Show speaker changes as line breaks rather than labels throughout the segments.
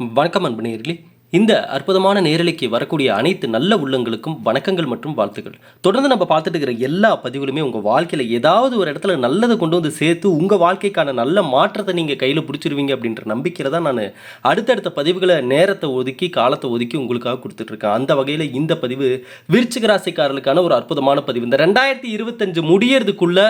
வணக்கம் அன்பு நேயர்களே. இந்த அற்புதமான நேரலைக்கு வரக்கூடிய அனைத்து நல்ல உள்ளங்களுக்கும் வணக்கங்கள் மற்றும் வாழ்த்துக்கள். தொடர்ந்து நம்ம பார்த்துட்டு இருக்கிற எல்லா பதிவுகளுமே உங்கள் வாழ்க்கையில் ஏதாவது ஒரு இடத்துல நல்லதை கொண்டு வந்து சேர்த்து உங்கள் வாழ்க்கைக்கான நல்ல மாற்றத்தை நீங்கள் கையில் பிடிச்சிருவீங்க அப்படின்ற நம்பிக்கையில் தான் நான் அடுத்தடுத்த பதிவுகளை நேரத்தை ஒதுக்கி காலத்தை ஒதுக்கி உங்களுக்காக கொடுத்துட்ருக்கேன் அந்த வகையில் இந்த பதிவு விருச்சிக ராசிக்காரர்களுக்கான ஒரு அற்புதமான பதிவு. இந்த ரெண்டாயிரத்தி இருபத்தஞ்சு முடியறதுக்குள்ளே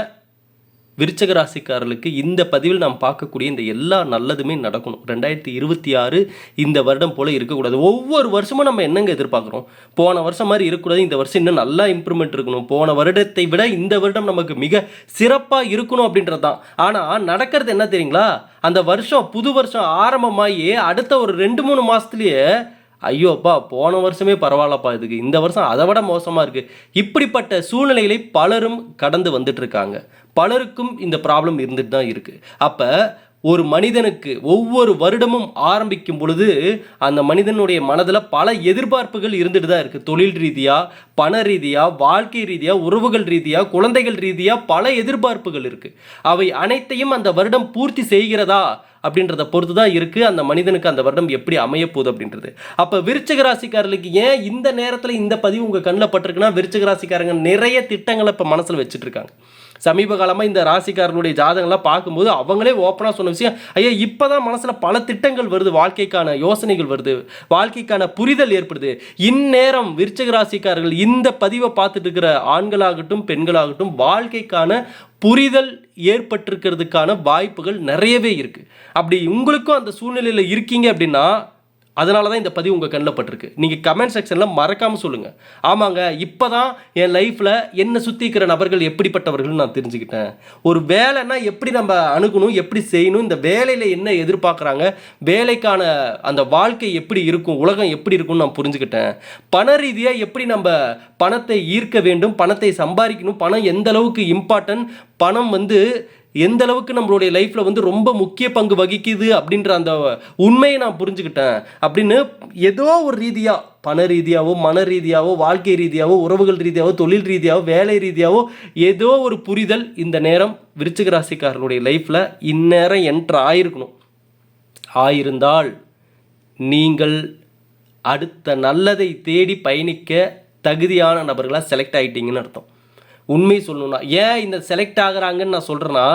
விருச்சக ராசிக்காரர்களுக்கு இந்த பதிவில் நாம் பார்க்கக்கூடிய இந்த எல்லா நல்லதுமே நடக்கணும். ரெண்டாயிரத்தி இருபத்தி ஆறு இந்த வருடம் போல் இருக்கக்கூடாது. ஒவ்வொரு வருஷமும் நம்ம என்னங்க எதிர்பார்க்குறோம்? போன வருஷம் மாதிரி இருக்கக்கூடாது. இந்த வருஷம் இன்னும் நல்லா இம்ப்ரூவ்மெண்ட் இருக்கணும். போன வருடத்தை விட இந்த வருடம் நமக்கு மிக சிறப்பாக இருக்கணும் அப்படின்றது தான் ஆனால் நடக்கிறது என்ன தெரியுங்களா? அந்த வருஷம் புது வருஷம் ஆரம்பமாகி அடுத்த ஒரு ரெண்டு மூணு மாதத்துலேயே ஐயோப்பா போன வருஷமே பரவாயில்லப்பா இதுக்கு. இந்த வருஷம் அதை விட மோசமாக இருக்குது இப்படிப்பட்ட சூழ்நிலைகளை பலரும் கடந்து வந்துட்டுருக்காங்க. பலருக்கும் இந்த ப்ராப்ளம் இருந்துட்டு தான் இருக்குது அப்போ ஒரு மனிதனுக்கு ஒவ்வொரு வருடமும் ஆரம்பிக்கும் பொழுது அந்த மனிதனுடைய மனதில் பல எதிர்பார்ப்புகள் இருந்துட்டு தான் இருக்குது தொழில் ரீதியாக பண ரீதியாக வாழ்க்கை ரீதியாக உறவுகள் ரீதியாக குழந்தைகள் ரீதியாக பல எதிர்பார்ப்புகள் இருக்குது அவை அனைத்தையும் அந்த வருடம் பூர்த்தி செய்கிறதா? அப்படின்றத பொறுத்து தான் இருக்குது அந்த மனிதனுக்கு அந்த வருடம் எப்படி அமைய போகுது அப்படின்றது. அப்போ விருச்சிக ராசிக்காரர்களுக்கு ஏன் இந்த நேரத்தில் இந்த பதிவு உங்கள் கண்ணில் பட்டிருக்குன்னா விருச்சிக ராசிக்காரங்க நிறைய திட்டங்களை இப்போ மனசில் வச்சுட்டு இருக்காங்க. சமீப காலமாக இந்த ராசிக்காரனுடைய ஜாதகங்கள்லாம் பார்க்கும்போது அவங்களே ஓப்பனாக சொன்ன விஷயம் ஐயா இப்போ தான் மனசில் பல திட்டங்கள் வருது வாழ்க்கைக்கான யோசனைகள் வருது வாழ்க்கைக்கான புரிதல் ஏற்படுது. இந்நேரம் விருச்சக ராசிக்காரர்கள் இந்த பதிவை பார்த்துட்டு இருக்கிற ஆண்களாகட்டும் பெண்களாகட்டும் வாழ்க்கைக்கான புரிதல் ஏற்பட்டிருக்கிறதுக்கான வாய்ப்புகள் நிறையவே இருக்குது அப்படி உங்களுக்கும் அந்த சூழ்நிலையில் இருக்கீங்க அப்படின்னா அதனால தான் இந்த பதிவு உங்கள் கண்ணில் பட்டிருக்கு. நீங்கள் கமெண்ட் செக்ஷனில் மறக்காமல் சொல்லுங்கள் ஆமாங்க இப்போ தான் என் லைஃப்பில் என்னை சுற்றி இருக்கிற நபர்கள் எப்படிப்பட்டவர்கள்னு நான் தெரிஞ்சுக்கிட்டேன். ஒரு வேலைன்னா எப்படி நம்ம அணுகணும் எப்படி செய்யணும் இந்த வேலையில் என்ன எதிர்பார்க்குறாங்க வேலைக்கான அந்த வாழ்க்கை எப்படி இருக்கும் உலகம் எப்படி இருக்கும்னு நான் புரிஞ்சுக்கிட்டேன். பண ரீதியாக எப்படி நம்ம பணத்தை ஈர்க்க வேண்டும் பணத்தை சம்பாதிக்கணும் பணம் எந்த அளவுக்கு இம்பார்ட்டன்ட் பணம் வந்து எந்த அளவுக்கு நம்மளுடைய லைஃப்பில் வந்து ரொம்ப முக்கிய பங்கு வகிக்குது அப்படின்ற அந்த உண்மையை நான் புரிஞ்சுக்கிட்டேன். அப்படின்னு ஏதோ ஒரு ரீதியாக பண ரீதியாகவோ மன ரீதியாகவோ வாழ்க்கை ரீதியாகவோ உறவுகள் ரீதியாகவோ தொழில் ரீதியாகவோ வேலை ரீதியாகவோ ஏதோ ஒரு புரிதல் இந்த நேரம் விருச்சிக ராசிக்காரனுடைய லைஃப்பில் இந்நேரம் என்ட்ரு ஆயிருக்கணும். ஆயிருந்தால் நீங்கள் அடுத்த நல்லதை தேடி பயணிக்க தகுதியான நபர்களாக செலக்ட் ஆகிட்டீங்கன்னு அர்த்தம். உண்மை சொல்லணும்னா ஏன் இந்த செலக்ட் ஆகிறாங்கன்னு நான் சொல்கிறேன்னா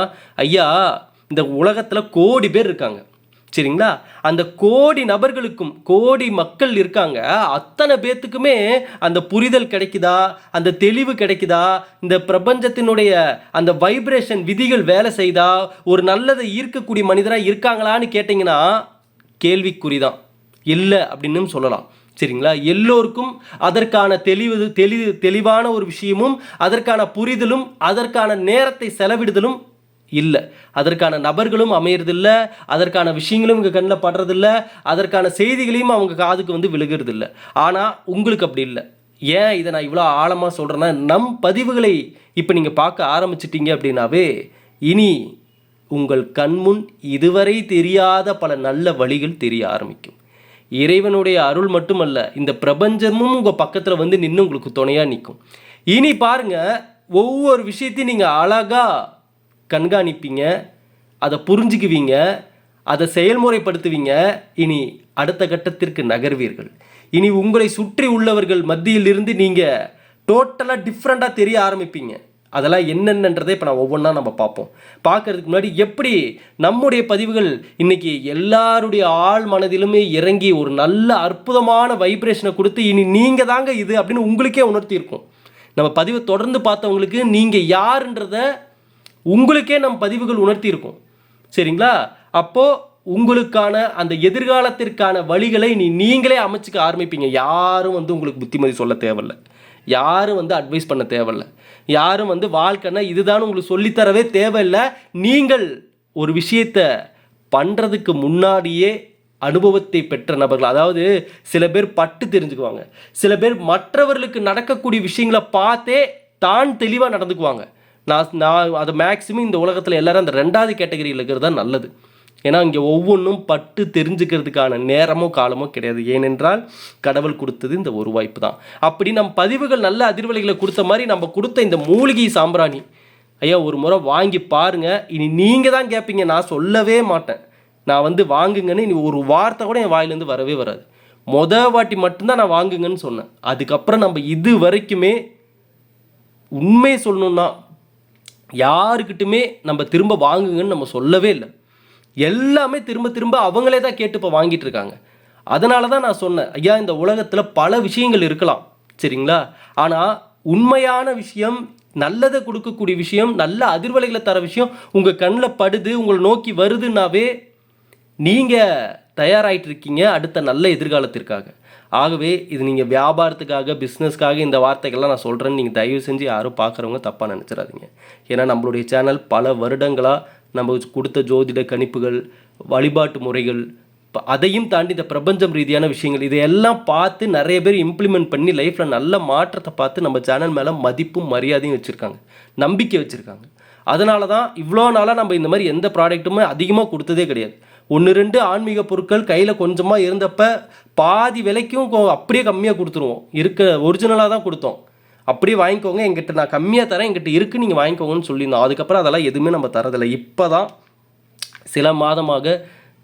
ஐயா இந்த உலகத்தில் கோடி பேர் இருக்காங்க. சரிங்களா? அந்த கோடி நபர்களுக்கும் கோடி மக்கள் இருக்காங்க. அத்தனை பேர்த்துக்குமே அந்த புரிதல் கிடைக்குதா? அந்த தெளிவு கிடைக்குதா? இந்த பிரபஞ்சத்தினுடைய அந்த வைப்ரேஷன் விதிகள் வேலை செய்தா? ஒரு நல்லதை ஈர்க்கக்கூடிய மனிதராக இருக்காங்களான்னு கேட்டிங்கன்னா கேள்விக்குறி தான் இல்லை அப்படின்னு சொல்லலாம். சரிங்களா? எல்லோருக்கும் அதற்கான தெளிவு தெளி தெளிவான ஒரு விஷயமும் அதற்கான புரிதலும் அதற்கான நேரத்தை செலவிடுதலும் இல்லை. அதற்கான நபர்களும் அமையறதில்ல அதற்கான விஷயங்களும் இங்கே கண்ணில் படுறதில்ல அதற்கான செய்திகளையும் அவங்க காதுக்கு வந்து விழுகிறதில்ல. ஆனால் உங்களுக்கு அப்படி இல்லை. ஏன் இதை நான் இவ்வளோ ஆழமாக சொல்கிறேன்னா நம் பதிவுகளை இப்போ நீங்கள் பார்க்க ஆரம்பிச்சிட்டிங்க அப்படின்னாவே இனி உங்கள் கண்முன் இதுவரை தெரியாத பல நல்ல வழிகள் தெரிய ஆரம்பிக்கும். இறைவனுடைய அருள் மட்டுமல்ல இந்த பிரபஞ்சமும் உங்கள் பக்கத்தில் வந்து நின்று உங்களுக்கு துணையாக நிற்கும் இனி பாருங்க ஒவ்வொரு விஷயத்தையும் நீங்கள் அழகாக கண்காணிப்பீங்க அதை புரிஞ்சுக்குவீங்க அதை செயல்முறைப்படுத்துவீங்க. இனி அடுத்த கட்டத்திற்கு நகர்வீர்கள். இனி உங்களை சுற்றி உள்ளவர்கள் மத்தியிலிருந்து நீங்கள் டோட்டலாக டிஃப்ரெண்ட்டாக தெரிய ஆரம்பிப்பீங்க. அதெல்லாம் என்னென்னன்றதை இப்போ நான் ஒவ்வொன்றா நம்ம பார்ப்போம். பார்க்கறதுக்கு முன்னாடி எப்படி நம்முடைய பதிவுகள் இன்னைக்கு எல்லாருடைய ஆள் மனதிலுமே இறங்கி ஒரு நல்ல அற்புதமான வைப்ரேஷனை கொடுத்து இனி நீங்கள் தாங்க இது அப்படின்னு உங்களுக்கே உணர்த்தியிருக்கும் நம்ம பதிவை தொடர்ந்து பார்த்தவங்களுக்கு நீங்கள் யாருன்றத உங்களுக்கே நம் பதிவுகள் உணர்த்தியிருக்கும் சரிங்களா? அப்போது உங்களுக்கான அந்த எதிர்காலத்திற்கான வழிகளை நீ நீங்களே அமைச்சுக்க ஆரம்பிப்பீங்க. யாரும் வந்து உங்களுக்கு புத்திமதி சொல்ல தேவையில்ல. யாரும் வந்து அட்வைஸ் பண்ண தேவையில்ல. யாரும் வந்து வாழ்க்கைன்னா இதுதான் உங்களுக்கு சொல்லித்தரவே தேவையில்லை. நீங்கள் ஒரு விஷயத்தை பண்ணுறதுக்கு முன்னாடியே அனுபவத்தை பெற்ற நபர்கள் அதாவது சில பேர் பட்டு தெரிஞ்சுக்குவாங்க. சில பேர் மற்றவர்களுக்கு நடக்கக்கூடிய விஷயங்களை பார்த்தே தான் தெளிவாக நடந்துக்குவாங்க. நான் நான் அது மேக்ஸிமம் இந்த உலகத்தில் எல்லோரும் அந்த ரெண்டாவது கேட்டகரியில் இருக்கிறது தான் நல்லது. ஏன்னா இங்கே ஒவ்வொன்றும் பட்டு தெரிஞ்சுக்கிறதுக்கான நேரமோ காலமோ கிடையாது. ஏனென்றால் கடவுள் கொடுத்தது இந்த ஒரு வாய்ப்பு தான் அப்படி நம் பதிவுகள் நல்ல அதிர்வலைகளை கொடுத்த மாதிரி நம்ம கொடுத்த இந்த மூலிகை சாம்பிராணி ஐயா ஒரு முறை வாங்கி பாருங்க. இனி நீங்கள் தான் கேட்பீங்க நான் சொல்லவே மாட்டேன். நான் வந்து வாங்குங்கன்னு இனி ஒரு வார்த்தை கூட என் வாயிலேருந்து வரவே வராது. மொத வாட்டி மட்டும்தான் நான் வாங்குங்கன்னு சொன்னேன். அதுக்கப்புறம் நம்ம இது வரைக்குமே உண்மையை சொல்லணுன்னா யாருக்கிட்டுமே நம்ம திரும்ப வாங்குங்கன்னு நம்ம சொல்லவே இல்லை. எல்லாமே திரும்ப திரும்ப அவங்களே தான் கேட்டு இப்போ வாங்கிட்டு இருக்காங்க. அதனால தான் நான் சொன்னேன் ஐயா இந்த உலகத்தில் பல விஷயங்கள் இருக்கலாம் சரிங்களா? ஆனால் உண்மையான விஷயம் நல்லதை கொடுக்கக்கூடிய விஷயம் நல்ல அதிர்வலைகளை தர விஷயம் உங்கள் கண்ணில் படுது உங்களை நோக்கி வருதுன்னாவே நீங்கள் தயாராகிட்டு இருக்கீங்க அடுத்த நல்ல எதிர்காலத்திற்காக. ஆகவே இது நீங்கள் வியாபாரத்துக்காக பிஸ்னஸ்க்காக இந்த வார்த்தைகள்லாம் நான் சொல்கிறேன்னு நீங்கள் தயவு செஞ்சு யாரும் பார்க்குறவங்க தப்பாக நினச்சிடாதீங்க. ஏன்னா நம்மளுடைய சேனல் பல வருடங்களாக நம்ம கொடுத்த ஜோதிட கணிப்புகள் வழிபாட்டு முறைகள் ப- அதையும் தாண்டி இந்த பிரபஞ்சம் ரீதியான விஷயங்கள் இதையெல்லாம் பார்த்து நிறைய பேர் இம்ப்ளிமெண்ட் பண்ணி லைஃப்பில் நல்ல மாற்றத்தை பார்த்து நம்ம சேனல் மேலே மதிப்பும் மரியாதையும் வச்சுருக்காங்க. நம்பிக்கை வச்சுருக்காங்க. அதனால தான் இவ்வளோ நாளாக நம்ம இந்த மாதிரி எந்த ப்ராடக்ட்டுமே அதிகமாக கொடுத்ததே கிடையாது. ஒன்று ரெண்டு ஆன்மீக பொருட்கள் கையில் கொஞ்சமாக இருந்தப்ப பாதி விலைக்கும் அப்படியே கம்மியாக கொடுத்துருவோம். இருக்க ஒரிஜினலாக தான் கொடுத்தோம். அப்படியே வாங்கிக்கோங்க எங்கிட்ட நான் கம்மியாக தரேன் எங்கிட்ட இருக்குது நீங்கள் வாங்கிக்கோங்கன்னு சொல்லியிருந்தோம். அதுக்கப்புறம் அதெல்லாம் எதுவுமே நம்ம தரதில்லை. இப்போ தான் சில மாதமாக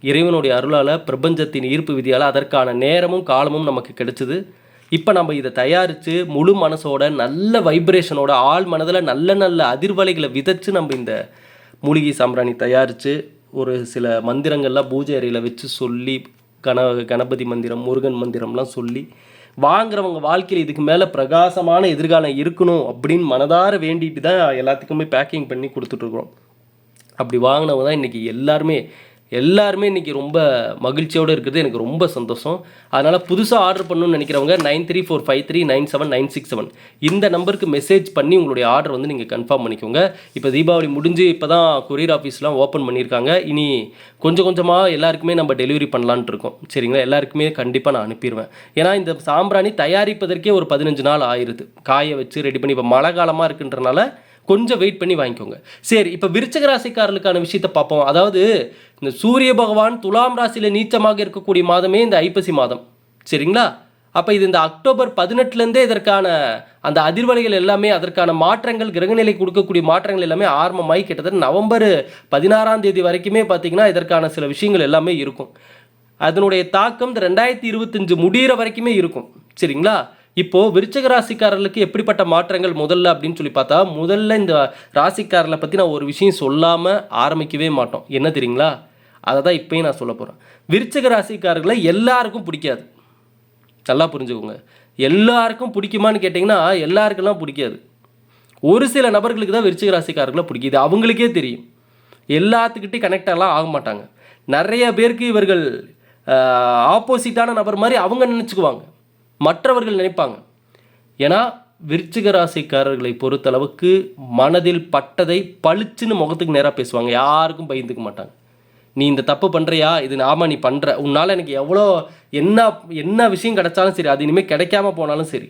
இறைவனுடைய அருளால் பிரபஞ்சத்தின் ஈர்ப்பு விதியால் அதற்கான நேரமும் காலமும் நமக்கு கிடைச்சிது. இப்போ நம்ம இதை தயாரித்து முழு மனசோட நல்ல வைப்ரேஷனோட ஆள் மனதில் நல்ல நல்ல அதிர்வலைகளை விதைச்சு நம்ம இந்த மூலிகை சாம்பிராணி தயாரித்து ஒரு சில மந்திரங்கள்லாம் பூஜை அறையில் வச்சு சொல்லி கண கணபதி மந்திரம் முருகன் மந்திரம்லாம் சொல்லி வாங்குறவங்க வாழ்க்கையில் இதுக்கு மேலே பிரகாசமான எதிர்காலம் இருக்கணும் அப்படின்னு மனதார வேண்டிட்டு தான் எல்லாத்துக்குமே பேக்கிங் பண்ணி கொடுத்துட்ருக்குறோம் அப்படி வாங்கினவங்க தான் இன்றைக்கி எல்லாருமே எல்லாருமே இன்றைக்கி ரொம்ப மகிழ்ச்சியோடு இருக்கிறது எனக்கு ரொம்ப சந்தோஷம். அதனால் புதுசாக ஆர்டர் பண்ணணும்னு நினைக்கிறவங்க nine three four five three nine seven nine six seven இந்த நம்பருக்கு மெசேஜ் பண்ணி உங்களுடைய ஆர்டர் வந்து நீங்கள் கன்ஃபார்ம் பண்ணிக்கோங்க. இப்போ தீபாவளி முடிஞ்சு இப்போ தான் கொரியர் ஆஃபீஸ்லாம் ஓப்பன் பண்ணியிருக்காங்க. இனி கொஞ்சம் கொஞ்சமாக எல்லாருக்குமே நம்ம டெலிவரி பண்ணலான்ட்டு இருக்கோம். சரிங்களா? எல்லாருக்குமே கண்டிப்பாக நான் அனுப்பிடுவேன் ஏன்னா இந்த சாம்பிராணி தயாரிப்பதற்கே ஒரு பதினஞ்சு நாள் ஆயிருது. காய வச்சு ரெடி பண்ணி இப்போ மழை காலமாக இருக்குன்றனால கொஞ்சம் வெயிட் பண்ணி வாங்கிக்கோங்க. சரி இப்போ விருச்சக ராசிக்காரர்களுக்கான விஷயத்தை பார்ப்போம். அதாவது இந்த சூரிய பகவான் துலாம் ராசியில் நீச்சமாக இருக்கக்கூடிய மாதமே இந்த ஐப்பசி மாதம். சரிங்களா? அப்போ இது இந்த அக்டோபர் பதினெட்டுலேருந்தே இதற்கான அந்த அதிர்வலைகள் எல்லாமே அதற்கான மாற்றங்கள் கிரகநிலை கொடுக்கக்கூடிய மாற்றங்கள் எல்லாமே ஆரம்பமாகி கிட்டத்தட்ட நவம்பர் பதினாறாம் தேதி வரைக்குமே பார்த்தீங்கன்னா இதற்கான சில விஷயங்கள் எல்லாமே இருக்கும். அதனுடைய தாக்கம் இந்த ரெண்டாயிரத்தி இருபத்தஞ்சு முடிகிற வரைக்குமே இருக்கும். சரிங்களா? இப்போது விருச்சக ராசிக்காரர்களுக்கு எப்படிப்பட்ட மாற்றங்கள் முதல்ல அப்படின்னு சொல்லி பார்த்தா முதல்ல இந்த ராசிக்காரர்களை பற்றி நான் ஒரு விஷயம் சொல்லாமல் ஆரம்பிக்கவே மாட்டோம். என்ன தெரியுங்களா? அதை தான் இப்பயும் நான் சொல்ல போகிறேன் விருச்சக ராசிக்காரர்களை எல்லாருக்கும் பிடிக்காது. நல்லா புரிஞ்சுக்கோங்க. எல்லாருக்கும் பிடிக்குமான்னு கேட்டிங்கன்னா எல்லாருக்கெல்லாம் பிடிக்காது. ஒரு சில நபர்களுக்கு தான் விருச்சிக ராசிக்காரர்களை பிடிக்குது. அவங்களுக்கே தெரியும். எல்லாத்துக்கிட்டேயும் கனெக்டால்லாம் ஆக மாட்டாங்க. நிறைய பேருக்கு இவர்கள் ஆப்போசிட்டான நபர் மாதிரி அவங்க நினச்சிக்குவாங்க. மற்றவர்கள் நினைப்பாங்க. ஏன்னா விருச்சிக ராசிக்காரர்களை பொறுத்தளவுக்கு மனதில் பட்டதை பளிச்சுன்னு முகத்துக்கு நேராக பேசுவாங்க. யாருக்கும் பயந்துக்க மாட்டாங்க. நீ இந்த தப்பு பண்ணுறியா இது ஆமாம் நீ பண்ணுற உன்னால் எனக்கு எவ்வளோ என்ன என்ன விஷயம் கிடைச்சாலும் சரி அது இனிமேல் கிடைக்காம போனாலும் சரி.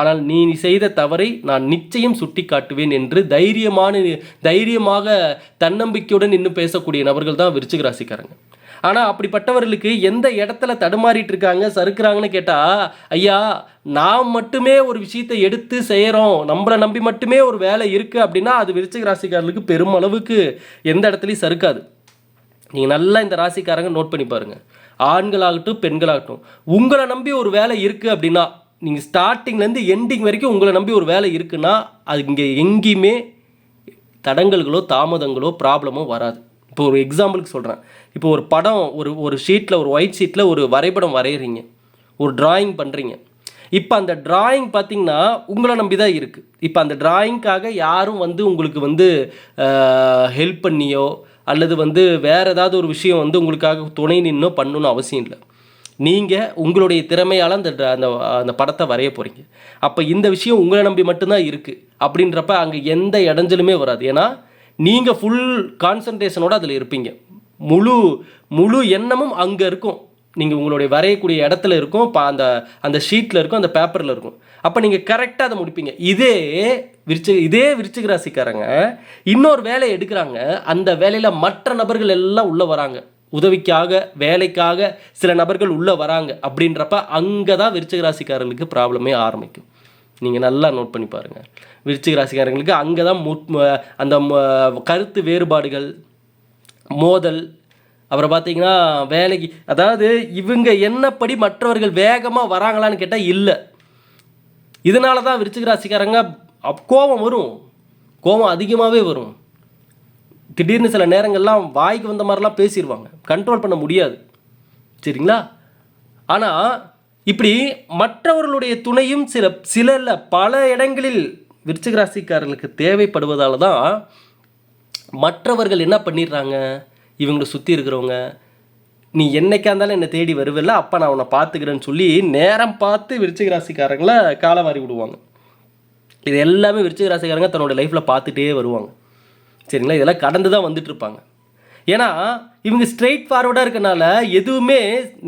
ஆனால் நீ செய்த தவறை நான் நிச்சயம் சுட்டி காட்டுவேன் என்று தைரியமான தைரியமாக தன்னம்பிக்கையுடன் இன்னும் பேசக்கூடிய நபர்கள் தான் விருச்சிக ராசிக்காரங்க. ஆனால் அப்படிப்பட்டவர்களுக்கு எந்த இடத்துல தடுமாறிட்டு இருக்காங்க சறுக்கிறாங்கன்னு கேட்டால் ஐயா நாம் மட்டுமே ஒரு விஷயத்தை எடுத்து செய்கிறோம் நம்மளை நம்பி மட்டுமே ஒரு வேலை இருக்குது அப்படின்னா அது விருச்சிக ராசிக்காரர்களுக்கு பெருமளவுக்கு எந்த இடத்துலையும் சறுக்காது. நீங்கள் நல்லா இந்த ராசிக்காரங்க நோட் பண்ணி பாருங்கள் ஆண்களாகட்டும் பெண்களாகட்டும் உங்களை நம்பி ஒரு வேலை இருக்குது அப்படின்னா நீங்கள் ஸ்டார்டிங்லேருந்து எண்டிங் வரைக்கும் உங்களை நம்பி ஒரு வேலை இருக்குன்னா அது இங்கே எங்கேயுமே தடங்கல்களோ தாமதங்களோ ப்ராப்ளமோ வராது. இப்போ ஒரு எக்ஸாம்பிளுக்கு சொல்கிறேன் இப்போ ஒரு படம் ஒரு ஒரு ஷீட்டில் ஒரு ஒயிட் ஷீட்டில் ஒரு வரைபடம் வரைகிறீங்க ஒரு டிராயிங் பண்ணுறீங்க இப்போ அந்த டிராயிங் பார்த்தீங்கன்னா உங்களை நம்பி தான் இருக்குது இப்போ அந்த டிராயிங்க்காக யாரும் வந்து உங்களுக்கு வந்து ஹெல்ப் பண்ணியோ அல்லது வந்து வேறு ஏதாவது ஒரு விஷயம் வந்து உங்களுக்காக துணை நின்று பண்ணணும்னு அவசியம் இல்லை. நீங்கள் உங்களுடைய திறமையால் அந்த அந்த அந்த படத்தை வரைய போகிறீங்க அப்போ இந்த விஷயம் உங்களை நம்பி மட்டும்தான் இருக்குது அப்படின்றப்ப அங்கே எந்த இடைஞ்சலுமே வராது. ஏன்னா நீங்கள் ஃபுல் கான்சன்ட்ரேஷனோடு அதில் இருப்பீங்க. முழு முழு எண்ணமும் அங்கே இருக்கும். நீங்கள் உங்களுடைய வரையக்கூடிய இடத்துல இருக்கும். பா அந்த அந்த ஷீட்டில் இருக்கும். அந்த பேப்பரில் இருக்கும். அப்போ நீங்கள் கரெக்டாக அதை முடிப்பீங்க. இதே விருச்சிக இதே விருச்சிக ராசிக்காரங்க இன்னொரு வேலையை எடுக்கிறாங்க. அந்த வேலையில் மற்ற நபர்கள் எல்லாம் உள்ளே வராங்க. உதவிக்காக வேலைக்காக சில நபர்கள் உள்ளே வராங்க. அப்படின்றப்ப அங்கே தான் விருச்சிக ராசிக்காரர்களுக்கு ப்ராப்ளமே ஆரம்பிக்கும். நீங்கள் நல்லா நோட் பண்ணி பாருங்கள் விருச்சிக ராசிக்காரங்களுக்கு அங்கே தான் முட் அந்த கருத்து வேறுபாடுகள் மோதல் அப்புறம் பார்த்தீங்கன்னா வேலைக்கு அதாவது இவங்க என்னப்படி மற்றவர்கள் வேகமாக வராங்களான்னு கேட்டால் இல்லை. இதனால தான் விருச்சிக ராசிக்காரங்க அப் கோபம் வரும். கோபம் அதிகமாகவே வரும். திடீர்னு சில நேரங்கள்லாம் வாய்க்கு வந்த மாதிரிலாம் பேசிடுவாங்க கண்ட்ரோல் பண்ண முடியாது. சரிங்களா? ஆனால் இப்படி மற்றவர்களுடைய துணையும் சில சில பல இடங்களில் விருச்சிக ராசிக்காரர்களுக்கு தேவைப்படுவதால் தான் மற்றவர்கள் என்ன பண்ணிடுறாங்க? இவங்களை சுற்றி இருக்கிறவங்க நீ என்னைக்கா இருந்தாலும் என்னை தேடி வருவில்ல அப்போ நான் உன்னை பார்த்துக்கிறேன்னு சொல்லி நேரம் பார்த்து விருச்சிக ராசிக்காரங்களை காலவாரி விடுவாங்க. இது எல்லாமே விருச்சிக ராசிக்காரங்க தன்னோட லைஃப்பில் பார்த்துட்டே வருவாங்க. சரிங்களா? இதெல்லாம் கடந்து தான் வந்துட்டு இருப்பாங்க ஏன்னா இவங்க ஸ்ட்ரெயிட் ஃபார்வர்டாக இருக்கனால எதுவுமே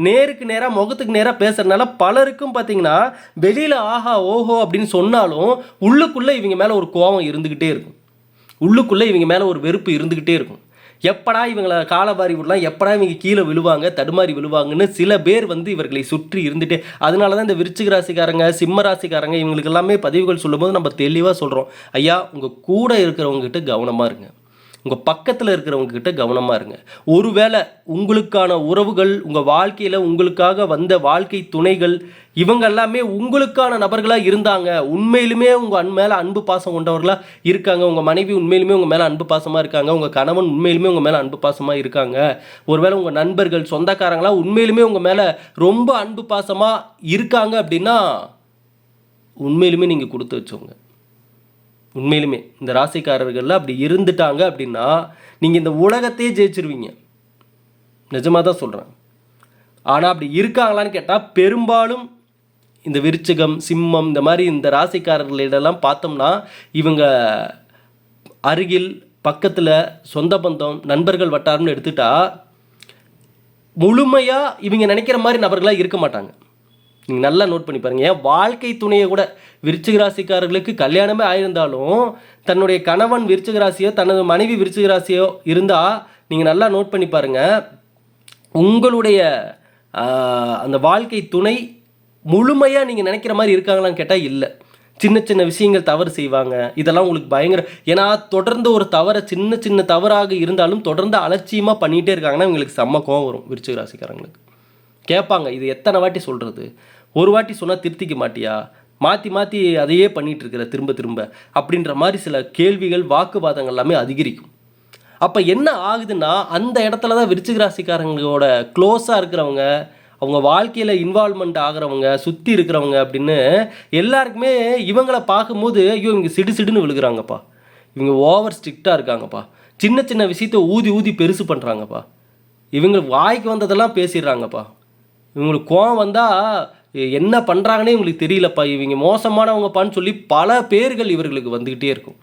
நேருக்கு நேராக முகத்துக்கு நேராக பேசுகிறனால பலருக்கும் பார்த்தீங்கன்னா வெளியில் ஆஹா ஓஹோ அப்படின்னு சொன்னாலும் உள்ளுக்குள்ளே இவங்க மேலே ஒரு கோபம் இருந்துக்கிட்டே இருக்கும். உள்ளுக்குள்ளே இவங்க மேலே ஒரு வெறுப்பு இருந்துக்கிட்டே இருக்கும். எப்படா இவங்களை காலவாரி விடலாம் எப்படா இவங்க கீழே விழுவாங்க தடுமாறி விழுவாங்கன்னு சில பேர் வந்து இவர்களை சுற்றி இருந்துட்டு அதனால தான் இந்த விருச்சிக ராசிக்காரங்க சிம்ம ராசிக்காரங்க இவங்களுக்கு எல்லாமே பதிவுகள் சொல்லும்போது நம்ம தெளிவாக சொல்கிறோம் ஐயா உங்கள் கூட இருக்கிறவங்ககிட்ட கவனமாக இருங்க. உங்கள் பக்கத்தில் இருக்கிறவங்கக்கிட்ட கவனமாக இருங்க. ஒருவேளை உங்களுக்கான உறவுகள் உங்கள் வாழ்க்கையில் உங்களுக்காக வந்த வாழ்க்கை துணைகள் இவங்க எல்லாமே உங்களுக்கான நபர்களாக இருந்தாங்க. உண்மையிலுமே உங்கள் அன் மேலே அன்பு பாசம் கொண்டவர்களாக இருக்காங்க. உங்கள் மனைவி உண்மையிலுமே உங்கள் மேலே அன்பு பாசமாக இருக்காங்க. உங்கள் கணவன் உண்மையிலுமே உங்கள் மேலே அன்பு பாசமாக இருக்காங்க. ஒருவேளை உங்கள் நண்பர்கள் சொந்தக்காரங்களாம் உண்மையிலுமே உங்கள் மேலே ரொம்ப அன்பு பாசமாக இருக்காங்க அப்படின்னா உண்மையிலுமே நீங்கள் கொடுத்து வச்சோங்க உண்மையிலுமே இந்த ராசிக்காரர்கள்ல அப்படி இருந்துட்டாங்க அப்படின்னா நீங்கள் இந்த உலகத்தையே ஜெயிச்சிருவீங்க. நிஜமாக தான் சொல்கிறேன் ஆனால் அப்படி இருக்காங்களான்னு கேட்டால் பெரும்பாலும் இந்த விருச்சிகம் சிம்மம் இந்த மாதிரி இந்த ராசிக்காரர்களிடெல்லாம் பார்த்தோம்னா இவங்க அருகில் பக்கத்தில் சொந்த பந்தம் நண்பர்கள் வட்டாரம்னு எடுத்துட்டா முழுமையாக இவங்க நினைக்கிற மாதிரி நபர்களாக இருக்க மாட்டாங்க. நீங்கள் நல்லா நோட் பண்ணி பாருங்கள் ஏன் வாழ்க்கை துணையை கூட விருச்சிக ராசிக்காரர்களுக்கு கல்யாணமே ஆயிருந்தாலும் தன்னுடைய கணவன் விருச்சிக ராசியோ தனது மனைவி விருச்சிக ராசியோ இருந்தால் நீங்கள் நல்லா நோட் பண்ணி பாருங்கள் உங்களுடைய அந்த வாழ்க்கை துணை முழுமையாக நீங்கள் நினைக்கிற மாதிரி இருக்காங்களான்னு கேட்டால் இல்லை. சின்ன சின்ன விஷயங்கள் தவறு செய்வாங்க. இதெல்லாம் உங்களுக்கு பயங்கர ஏன்னா தொடர்ந்து ஒரு தவறை சின்ன சின்ன தவறாக இருந்தாலும் தொடர்ந்து அலட்சியமாக பண்ணிகிட்டே இருக்காங்கன்னா இவங்களுக்கு செம்ம கோவம் வரும் விருச்சிக ராசிக்காரங்களுக்கு. கேட்பாங்க இது எத்தனை வாட்டி சொல்கிறது ஒரு வாட்டி சொன்னால் திருத்திக்க மாட்டியா? மாற்றி மாற்றி அதையே பண்ணிகிட்டு இருக்கிற திரும்ப திரும்ப. அப்படின்ற மாதிரி சில கேள்விகள் வாக்குவாதங்கள் எல்லாமே அதிகரிக்கும். அப்போ என்ன ஆகுதுன்னா அந்த இடத்துல தான் விருச்சிக ராசிக்காரங்களோட க்ளோஸாக இருக்கிறவங்க அவங்க வாழ்க்கையில் இன்வால்மெண்ட் ஆகிறவங்க சுற்றி இருக்கிறவங்க அப்படின்னு எல்லாருக்குமே இவங்களை பார்க்கும்போது ஐயோ இவங்க சிடு சிடுன்னு விழுகிறாங்கப்பா. இவங்க ஓவர் ஸ்ட்ரிக்டாக இருக்காங்கப்பா. சின்ன சின்ன விஷயத்தை ஊதி ஊதி பெருசு பண்ணுறாங்கப்பா இவங்க வாய்க்கு வந்ததெல்லாம் பேசிடுறாங்கப்பா. இவங்களுக்கு கோவம் வந்தால் என்ன பண்ணுறாங்கன்னே இவங்களுக்கு தெரியலப்பா. இவங்க மோசமானவங்கப்பான்னு சொல்லி பல பேர்கள் இவர்களுக்கு வந்துக்கிட்டே இருக்கும்.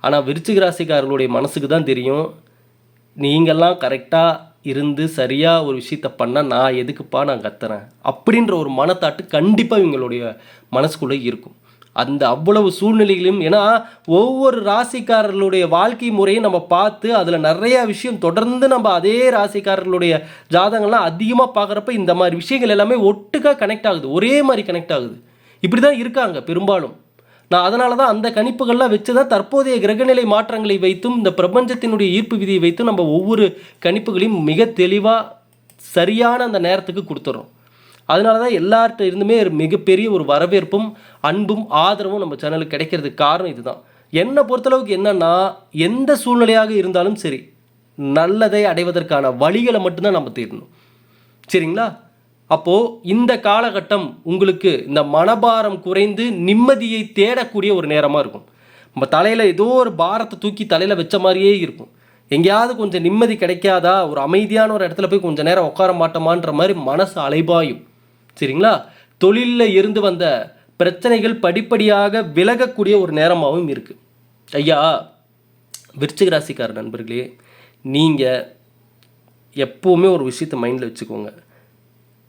ஆனால் விருச்சிக ராசிக்காரர்களுடைய மனசுக்கு தான் தெரியும். நீங்கள்லாம் கரெக்டாக இருந்து சரியாக ஒரு விஷயத்த பண்ணால் நான் எதுக்குப்பா நான் கத்துறேன்? அப்படின்ற ஒரு மனத்தாட்டு கண்டிப்பாக இவங்களுடைய மனசுக்குள்ளே இருக்கும். அந்த அவ்வளவு சூழ்நிலைகளையும் ஏன்னா ஒவ்வொரு ராசிக்காரர்களுடைய வாழ்க்கை முறையும் நம்ம பார்த்து அதில் நிறைய விஷயம் தொடர்ந்து நம்ம அதே ராசிக்காரர்களுடைய ஜாதகங்கள்லாம் அதிகமாக பார்க்குறப்ப இந்த மாதிரி விஷயங்கள் எல்லாமே ஒட்டுக்கா கனெக்ட் ஆகுது. ஒரே மாதிரி கனெக்ட் ஆகுது. இப்படி தான் இருக்காங்க பெரும்பாலும். நான் அதனால தான் அந்த கணிப்புகள்லாம் வச்சு தான் தற்போதைய கிரகநிலை மாற்றங்களை வைத்தும் இந்த பிரபஞ்சத்தினுடைய ஈர்ப்பு விதியை வைத்தும் நம்ம ஒவ்வொரு கணிப்புகளையும் மிக தெளிவாக சரியான அந்த நேரத்துக்கு கொடுத்துறோம். அதனால தான் எல்லார்கிட்ட இருந்துமே ஒரு மிகப்பெரிய ஒரு வரவேற்பும் அன்பும் ஆதரவும் நம்ம சேனலுக்கு கிடைக்கிறதுக்கு காரணம் இதுதான். என்னை பொறுத்தளவுக்கு என்னன்னா எந்த சூழ்நிலையாக இருந்தாலும் சரி நல்லதை அடைவதற்கான வழிகளை மட்டும்தான் நம்ம தேடணும். சரிங்களா? அப்போது இந்த காலகட்டம் உங்களுக்கு இந்த மனபாரம் குறைந்து நிம்மதியை தேடக்கூடிய ஒரு நேரமாக இருக்கும். நம்ம தலையில் ஏதோ ஒரு பாரத்தை தூக்கி தலையில் வச்ச மாதிரியே இருக்கும். எங்கேயாவது கொஞ்சம் நிம்மதி கிடைக்காதா? ஒரு அமைதியான ஒரு இடத்துல போய் கொஞ்சம் நேரம் உட்கார மாட்டோமான்ற மாதிரி மனசு அலைபாயும். சரிங்களா? தொழிலில் இருந்து வந்த பிரச்சனைகள் படிப்படியாக விலகக்கூடிய ஒரு நேரமாகவும் இருக்குது ஐயா விருச்சிக ராசிக்கார நண்பர்களே நீங்கள் எப்போவுமே ஒரு விஷயத்தை மைண்டில் வச்சுக்கோங்க.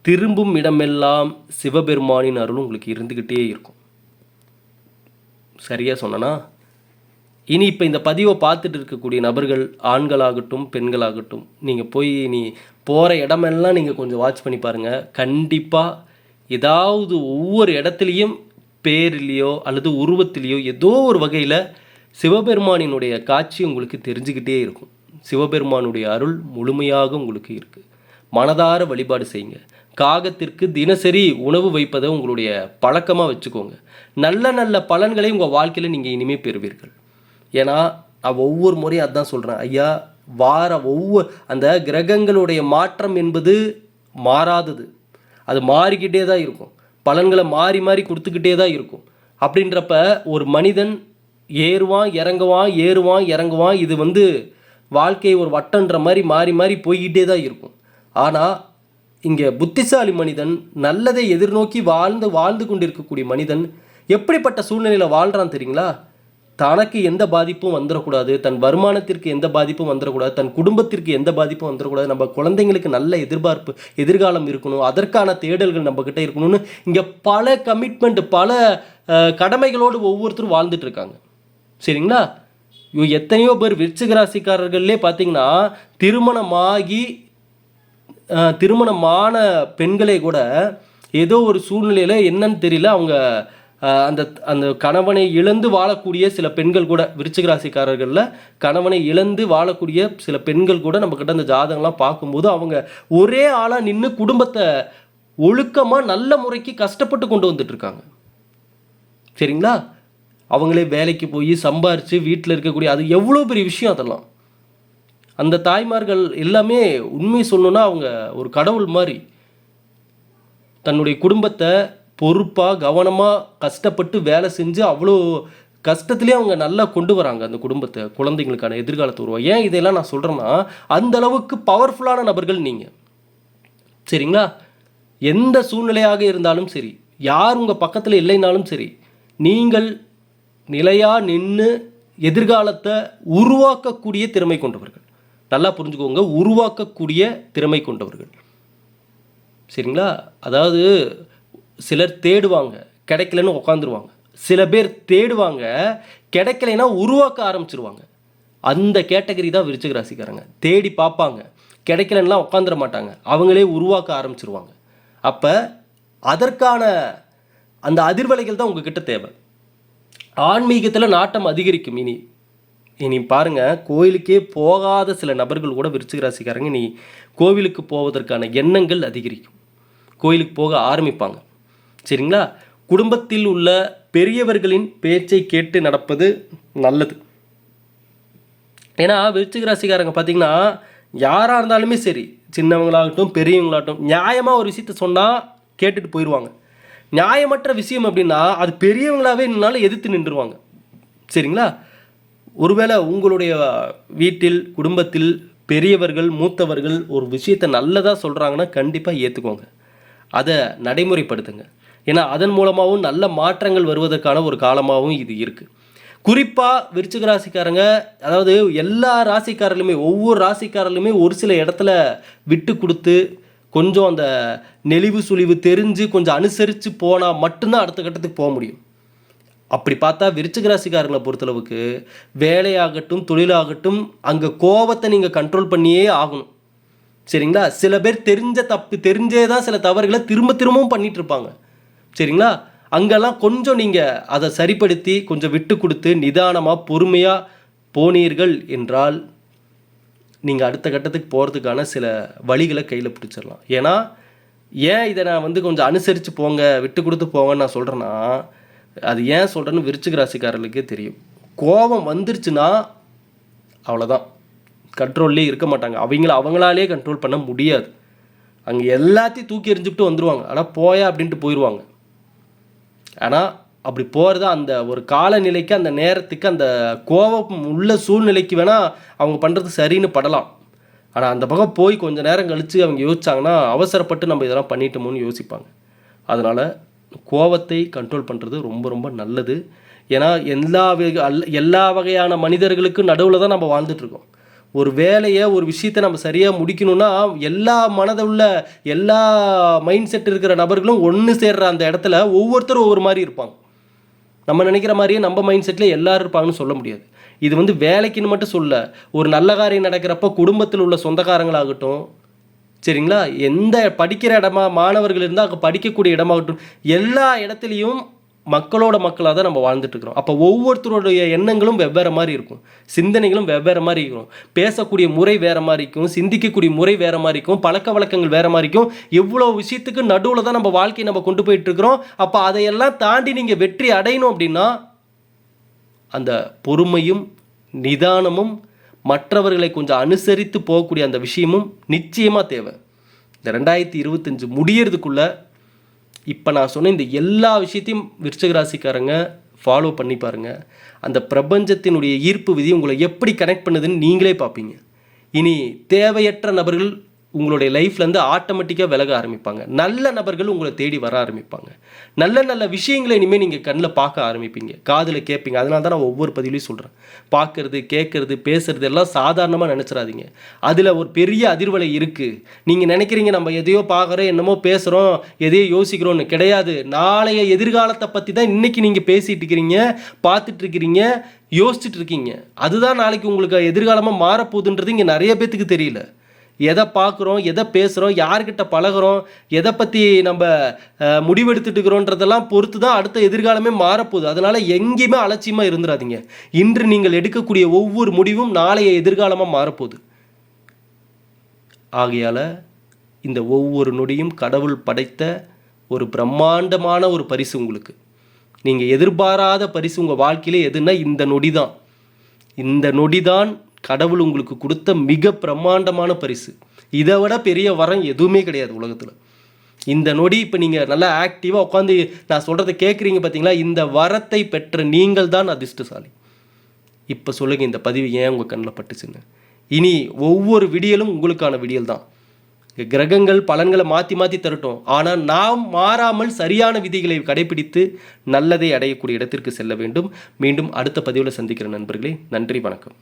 திரும்பும் இடமெல்லாம் சிவபெருமானின் அருள் உங்களுக்கு இருந்துக்கிட்டே இருக்கும். சரியாக சொன்னனா? இனி இப்போ இந்த பதிவை பார்த்துட்டு இருக்கக்கூடிய நபர்கள் ஆண்களாகட்டும் பெண்களாகட்டும் நீங்கள் போய் நீ போகிற இடமெல்லாம் நீங்கள் கொஞ்சம் வாட்ச் பண்ணி பாருங்கள் கண்டிப்பாக ஏதாவது ஒவ்வொரு இடத்துலையும் பேர்லேயோ அல்லது உருவத்திலேயோ ஏதோ ஒரு வகையில் சிவபெருமானினுடைய காட்சி உங்களுக்கு தெரிஞ்சுக்கிட்டே இருக்கும். சிவபெருமானுடைய அருள் முழுமையாக உங்களுக்கு இருக்குது மனதார வழிபாடு செய்யுங்க. காகத்திற்கு தினசரி உணவு வைப்பதை உங்களுடைய பழக்கமாக வச்சுக்கோங்க. நல்ல நல்ல பலன்களை உங்கள் வாழ்க்கையில் நீங்கள் இனிமேல் பெறுவீர்கள். ஏன்னா நான் ஒவ்வொரு முறையும் அதான் சொல்கிறேன் ஐயா வார ஒவ்வொரு அந்த கிரகங்களுடைய மாற்றம் என்பது மாறாதது. அது மாறிக்கிட்டே தான் இருக்கும். பலன்களை மாறி மாறி கொடுத்துக்கிட்டே தான் இருக்கும். அப்படின்றப்ப ஒரு மனிதன் ஏறுவான் இறங்குவான் ஏறுவான் இறங்குவான் இது வந்து வாழ்க்கை ஒரு வட்டன்ற மாதிரி மாறி மாறி போய்கிட்டே தான் இருக்கும். ஆனால் இங்கே புத்திசாலி மனிதன் நல்லதை எதிர்நோக்கி வாழ்ந்து வாழ்ந்து கொண்டிருக்கக்கூடிய மனிதன் எப்படிப்பட்ட சூழ்நிலையில் வாழ்கிறான் தெரியுங்களா? தனக்கு எந்த பாதிப்பும் வந்துடக்கூடாது தன் வருமானத்திற்கு எந்த பாதிப்பும் வந்துடக்கூடாது தன் குடும்பத்திற்கு எந்த பாதிப்பும் வந்துடக்கூடாது நம்ம குழந்தைங்களுக்கு நல்ல எதிர்பார்ப்பு எதிர்காலம் இருக்கணும் அதற்கான தேடல்கள் நம்மக்கிட்ட இருக்கணும்னு இங்கே பல கமிட்மெண்ட் பல கடமைகளோடு ஒவ்வொருத்தரும் வாழ்ந்துட்டு இருக்காங்க சரிங்களா எத்தனையோ பேர் விருச்சிக ராசிக்காரர்கள்லே பார்த்தீங்கன்னா திருமணமாகி திருமணமான பெண்களை கூட ஏதோ ஒரு சூழ்நிலையில் என்னன்னு தெரியல அவங்க அந்த அந்த கணவனை இழந்து வாழக்கூடிய சில பெண்கள் கூட விருச்சிக ராசிக்காரர்களில் கணவனை இழந்து வாழக்கூடிய சில பெண்கள் கூட நம்மக்கிட்ட அந்த ஜாதகம்லாம் பார்க்கும்போது அவங்க ஒரே ஆளாக நின்று குடும்பத்தை ஒழுக்கமாக நல்ல முறைக்கு கஷ்டப்பட்டு கொண்டு வந்துட்டுருக்காங்க. சரிங்களா? அவங்களே வேலைக்கு போய் சம்பாரித்து வீட்டில் இருக்கக்கூடிய அது எவ்வளோ பெரிய விஷயம் அதெல்லாம். அந்த தாய்மார்கள் எல்லாமே உண்மை சொல்லணுன்னா அவங்க ஒரு கடவுள் மாதிரி தன்னுடைய குடும்பத்தை பொறுப்பாக கவனமாக கஷ்டப்பட்டு வேலை செஞ்சு அவ்வளோ கஷ்டத்துலேயே அவங்க நல்லா கொண்டு வராங்க அந்த குடும்பத்தை குழந்தைங்களுக்கான எதிர்காலத்தை உருவா. ஏன் இதெல்லாம் நான் சொல்கிறேன்னா அந்த அளவுக்கு பவர்ஃபுல்லான நபர்கள் நீங்கள் சரிங்களா? எந்த சூழ்நிலையாக இருந்தாலும் சரி யார் உங்கள் பக்கத்தில் இல்லைனாலும் சரி நீங்கள் நிலையாக நின்று எதிர்காலத்தை உருவாக்கக்கூடிய திறமை கொண்டவர்கள். நல்லா புரிஞ்சுக்கோங்க உருவாக்கக்கூடிய திறமை கொண்டவர்கள். சரிங்களா? அதாவது சிலர் தேடுவாங்க கிடைக்கலன்னு உட்காந்துருவாங்க சில பேர் தேடுவாங்க கிடைக்கலைன்னா உருவாக்க ஆரம்பிச்சிருவாங்க. அந்த கேட்டகரி தான் விருச்சிக ராசிக்காரங்க. தேடி பார்ப்பாங்க. கிடைக்கலன்னா உட்காந்துட மாட்டாங்க. அவங்களே உருவாக்க ஆரம்பிச்சிருவாங்க. அப்போ அதற்கான அந்த அதிர்வலைகள் தான் உங்ககிட்ட தேவை. ஆன்மீகத்தில் நாட்டம் அதிகரிக்கும் இனி. இனி பாருங்கள் கோயிலுக்கே போகாத சில நபர்கள் கூட விருச்சிக ராசிக்காரங்க இனி கோவிலுக்கு போவதற்கான எண்ணங்கள் அதிகரிக்கும். கோயிலுக்கு போக ஆரம்பிப்பாங்க. சரிங்களா? குடும்பத்தில் உள்ள பெரியவர்களின் பேச்சை கேட்டு நடப்பது நல்லது. ஏன்னா விருச்சிக ராசிக்காரங்க பார்த்தீங்கன்னா யாராக இருந்தாலுமே சரி சின்னவங்களாகட்டும் பெரியவங்களாகட்டும் நியாயமாக ஒரு விஷயத்த சொன்னால் கேட்டுட்டு போயிடுவாங்க நியாயமற்ற விஷயம் அப்படின்னா அது பெரியவங்களாவே நின்னாலும் எதிர்த்து நின்றுருவாங்க. சரிங்களா? ஒருவேளை உங்களுடைய வீட்டில் குடும்பத்தில் பெரியவர்கள் மூத்தவர்கள் ஒரு விஷயத்தை நல்லதாக சொல்கிறாங்கன்னா கண்டிப்பாக ஏற்றுக்கோங்க அதை நடைமுறைப்படுத்துங்க. ஏன்னா அதன் மூலமாகவும் நல்ல மாற்றங்கள் வருவதற்கான ஒரு காலமாகவும் இது இருக்குது குறிப்பாக விருச்சிக ராசிக்காரங்க அதாவது எல்லா ராசிக்காரர்களுமே ஒவ்வொரு ராசிக்காரர்களுமே ஒரு சில இடத்துல விட்டு கொடுத்து கொஞ்சம் அந்த நெளிவு சுழிவு தெரிஞ்சு கொஞ்சம் அனுசரித்து போனால் மட்டும்தான் அடுத்த கட்டத்துக்கு போக முடியும். அப்படி பார்த்தா விருச்சிக ராசிக்காரங்களை பொறுத்தளவுக்கு வேலையாகட்டும் தொழிலாகட்டும் அங்கே கோபத்தை நீங்கள் கண்ட்ரோல் பண்ணியே ஆகணும். சரிங்களா? சில பேர் தெரிஞ்ச தப்பு தெரிஞ்சே தான் சில தவறுகளை திரும்ப திரும்பவும் பண்ணிகிட்ருப்பாங்க இருப்பாங்க. சரிங்களா? அங்கெல்லாம் கொஞ்சம் நீங்கள் அதை சரிப்படுத்தி கொஞ்சம் விட்டு கொடுத்து நிதானமாக பொறுமையாக போனீர்கள் என்றால் நீங்கள் அடுத்த கட்டத்துக்கு போகிறதுக்கான சில வழிகளை கையில் பிடிச்சிடலாம். ஏன்னா ஏன் இதை நான் வந்து கொஞ்சம் அனுசரித்து போங்க விட்டு கொடுத்து போங்கன்னு நான் சொல்கிறேன்னா அது ஏன் சொல்கிறேன்னு விருச்சிக ராசிக்காரர்களுக்கே தெரியும். கோபம் வந்துருச்சுன்னா அவ்வளோதான் கண்ட்ரோல்லே இருக்க மாட்டாங்க. அவங்கள அவங்களாலே கண்ட்ரோல் பண்ண முடியாது. அங்கே எல்லாத்தையும் தூக்கி எறிஞ்சுட்டு வந்துடுவாங்க ஆனால் போயா அப்படின்ட்டு போயிடுவாங்க ஆனால் அப்படி போகிறது அந்த ஒரு காலநிலைக்கு அந்த நேரத்துக்கு அந்த கோபம் உள்ள சூழ்நிலைக்கு வேணால் அவங்க பண்ணுறது சரின்னு படலாம். ஆனால் அந்த பக்கம் போய் கொஞ்சம் நேரம் கழித்து அவங்க யோசிச்சாங்கன்னா அவசரப்பட்டு நம்ம இதெல்லாம் பண்ணிட்டோமோன்னு யோசிப்பாங்க. அதனால் கோபத்தை கண்ட்ரோல் பண்ணுறது ரொம்ப ரொம்ப நல்லது. ஏன்னா எல்லா வகை அல்ல- எல்லா வகையான மனிதர்களுக்கும் நடுவில் தான் நம்ம வாழ்ந்துட்டுருக்கோம் ஒரு வேலையை ஒரு விஷயத்தை நம்ம சரியாக முடிக்கணும்னா எல்லா மனதுள்ள எல்லா மைண்ட் செட் இருக்கிற நபர்களும் ஒன்று சேர்ற அந்த இடத்துல ஒவ்வொருத்தரும் ஒவ்வொரு மாதிரி இருப்பாங்க. நம்ம நினைக்கிற மாதிரியே நம்ம மைண்ட் செட்டில் எல்லாரும் இருப்பாங்கன்னு சொல்ல முடியாது. இது வந்து வேலைக்குன்னு மட்டும் சொல்ல ஒரு நல்ல காரியம் நடக்கிறப்ப குடும்பத்தில் உள்ள சொந்தக்காரங்களாகட்டும் சரிங்களா? எந்த படிக்கிற இடமா மாணவர்கள் இருந்தால் அங்கே படிக்கக்கூடிய இடமாகட்டும் எல்லா இடத்துலையும் மக்களோட மக்களாக தான் நம்ம வாழ்ந்துட்டுருக்கிறோம். அப்போ ஒவ்வொருத்தருடைய எண்ணங்களும் வெவ்வேறு மாதிரி இருக்கும். சிந்தனைகளும் வெவ்வேறு மாதிரி இருக்கும். பேசக்கூடிய முறை வேறு மாதிரி இருக்கும். சிந்திக்கக்கூடிய முறை வேறு மாதிரி இருக்கும். பழக்க வழக்கங்கள் வேறு மாதிரி இருக்கும். எவ்வளோ விஷயத்துக்கு நடுவில் தான் நம்ம வாழ்க்கையை நம்ம கொண்டு போயிட்டுருக்குறோம். அப்போ அதையெல்லாம் தாண்டி நீங்கள் வெற்றி அடையணும் அப்படின்னா அந்த பொறுமையும் நிதானமும் மற்றவர்களை கொஞ்சம் அனுசரித்து போகக்கூடிய அந்த விஷயமும் நிச்சயமாக தேவை. இந்த ரெண்டாயிரத்தி இருபத்தஞ்சு முடியறதுக்குள்ளே இப்போ நான் சொன்ன இந்த எல்லா விஷயத்தையும் விருச்சகராசிக்காரங்க ஃபாலோ பண்ணி பாருங்கள் அந்த பிரபஞ்சத்தினுடைய ஈர்ப்பு விதி உங்களை எப்படி கனெக்ட் பண்ணுதுன்னு நீங்களே பார்ப்பீங்க. இனி தேவையற்ற நபர்கள் உங்களுடைய லைஃப்லேருந்து ஆட்டோமேட்டிக்காக விலக ஆரம்பிப்பாங்க. நல்ல நபர்கள் உங்களை தேடி வர ஆரம்பிப்பாங்க. நல்ல நல்ல விஷயங்களை இனிமேல் நீங்கள் கண்ணில் பார்க்க ஆரம்பிப்பீங்க. காதில் கேட்பீங்க. அதனால தான் நான் ஒவ்வொரு பதிலையும் சொல்கிறேன் பார்க்கறது கேட்கறது பேசுறது எல்லாம் சாதாரணமாக நினச்சிடாதீங்க. அதில் ஒரு பெரிய அதிர்வலை இருக்குது நீங்கள் நினைக்கிறீங்க நம்ம எதையோ பார்க்குறோம் என்னமோ பேசுகிறோம் எதையோ யோசிக்கிறோன்னு கிடையாது. நாளைய எதிர்காலத்தை பற்றி தான் இன்றைக்கி நீங்கள் பேசிகிட்டு இருக்கிறீங்க பார்த்துட்டு இருக்கிறீங்க யோசிச்சுட்டு இருக்கீங்க. அதுதான் நாளைக்கு உங்களுக்கு எதிர்காலமாக மாறப்போகுதுன்றது இங்கே நிறைய பேத்துக்கு தெரியல. எதை பார்க்குறோம் எதை பேசுகிறோம் யார்கிட்ட பழகுறோம் எதை பற்றி நம்ம முடிவெடுத்துட்டுக்கிறோன்றதெல்லாம் முடிவெடுத்துட்டு பொறுத்து தான் அடுத்த எதிர்காலமே மாறப்போகுது. அதனால் எங்கேயுமே அலட்சியமாக இருந்துடாதீங்க இன்று நீங்கள் எடுக்கக்கூடிய ஒவ்வொரு முடிவும் நாளைய எதிர்காலமாக மாறப்போகுது. ஆகையால் இந்த ஒவ்வொரு நொடியும் கடவுள் படைத்த ஒரு பிரம்மாண்டமான ஒரு பரிசு உங்களுக்கு. நீங்கள் எதிர்பாராத பரிசு உங்கள் வாழ்க்கையிலே எதுன்னா இந்த நொடி தான் இந்த நொடி தான் கடவுள் உங்களுக்கு கொடுத்த மிக பிரம்மாண்டமான பரிசு. இதை விட பெரிய வரம் எதுவுமே கிடையாது உலகத்தில். இந்த நொடி இப்போ நீங்கள் நல்லா ஆக்டிவாக உட்காந்து நான் சொல்கிறத கேட்குறீங்க பார்த்தீங்களா இந்த வரத்தை பெற்ற நீங்கள் தான் அதிர்ஷ்டசாலி. இப்போ சொல்லுங்கள் இந்த பதிவு ஏன் உங்கள் கண்ணில் பட்டுச்சுன்னு. இனி ஒவ்வொரு விடியலும் உங்களுக்கான விடியல் தான். கிரகங்கள் பலன்களை மாற்றி மாற்றி தரட்டும். ஆனால் நாம் மாறாமல் சரியான விதிகளை கடைபிடித்து நல்லதை அடையக்கூடிய இடத்திற்கு செல்ல வேண்டும். மீண்டும் அடுத்த பதிவில் சந்திக்கிற நண்பர்களே நன்றி வணக்கம்.